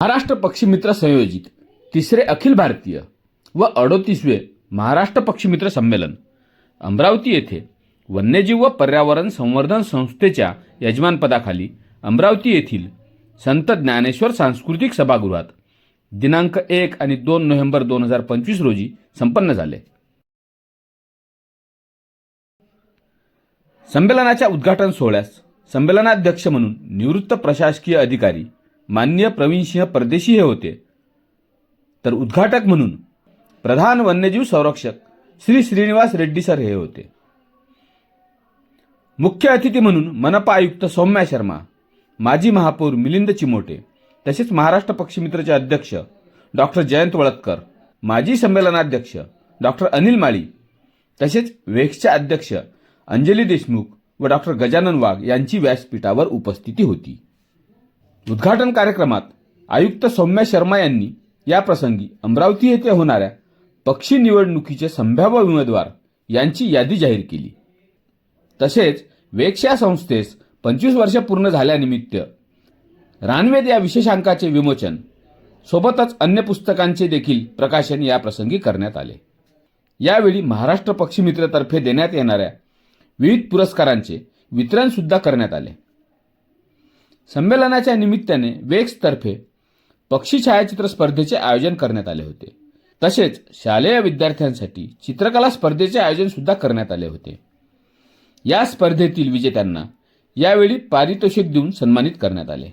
महाराष्ट्र पक्षीमित्र संयोजित तिसरे अखिल भारतीय व अडोतीसवे महाराष्ट्र पक्षीमित्र संमेलन. अमरावती येथे वन्यजीव व पर्यावरण संवर्धन संस्थेच्या यजमानपदाखाली अमरावती येथील संत ज्ञानेश्वर सांस्कृतिक सभागृहात दिनांक एक आणि दोन नोव्हेंबर दोन हजार पंचवीस रोजी संपन्न झाले. संमेलनाच्या उद्घाटन सोहळ्यास संमेलनाध्यक्ष म्हणून निवृत्त प्रशासकीय अधिकारी मान्य प्रवीणसिंह परदेशी हे होते. तर उद्घाटक म्हणून प्रधान वन्यजीव संरक्षक श्री श्रीनिवास रेड्डी सर हे होते. मुख्य अतिथी म्हणून मनपा आयुक्त सौम्या शर्मा माजी महापौर मिलिंद चिमोटे तसेच महाराष्ट्र पक्षमित्रचे अध्यक्ष डॉक्टर जयंत वळतकर माजी संमेलनाध्यक्ष डॉक्टर अनिल माळी तसेच वेक्सच्या अध्यक्ष अंजली देशमुख व डॉक्टर गजानन वाघ यांची व्यासपीठावर उपस्थिती होती. उद्घाटन कार्यक्रमात आयुक्त सौम्या शर्मा यांनी या प्रसंगी अमरावती येथे होणाऱ्या पक्षी निवडणुकीचे संभाव्य उमेदवार यांची यादी जाहीर केली. तसेच वेक्षा संस्थेस पंचवीस वर्ष पूर्ण झाल्यानिमित्त रानवेद या विशेषांकाचे विमोचन सोबतच अन्य पुस्तकांचे देखील प्रकाशन या प्रसंगी करण्यात आले. यावेळी महाराष्ट्र पक्षीमित्रतर्फे देण्यात येणाऱ्या विविध पुरस्कारांचे वितरणसुद्धा करण्यात आले. संमेलनाच्या निमित्ताने वेक्सतर्फे पक्षी छायाचित्र स्पर्धेचे आयोजन करण्यात आले होते. तसेच शालेय विद्यार्थ्यांसाठी चित्रकला स्पर्धेचे आयोजन सुद्धा करण्यात आले होते. या स्पर्धेतील विजेत्यांना यावेळी पारितोषिक देऊन सन्मानित करण्यात आले.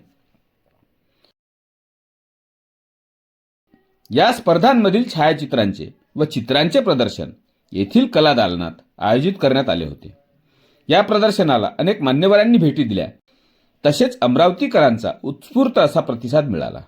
या स्पर्धांमधील छायाचित्रांचे व चित्रांचे प्रदर्शन येथील कला दालनात आयोजित करण्यात आले होते. या प्रदर्शनाला अनेक मान्यवरांनी भेटी दिल्या. तसेच अमरावतीकरांचा उत्स्फूर्त असा प्रतिसाद मिळाला.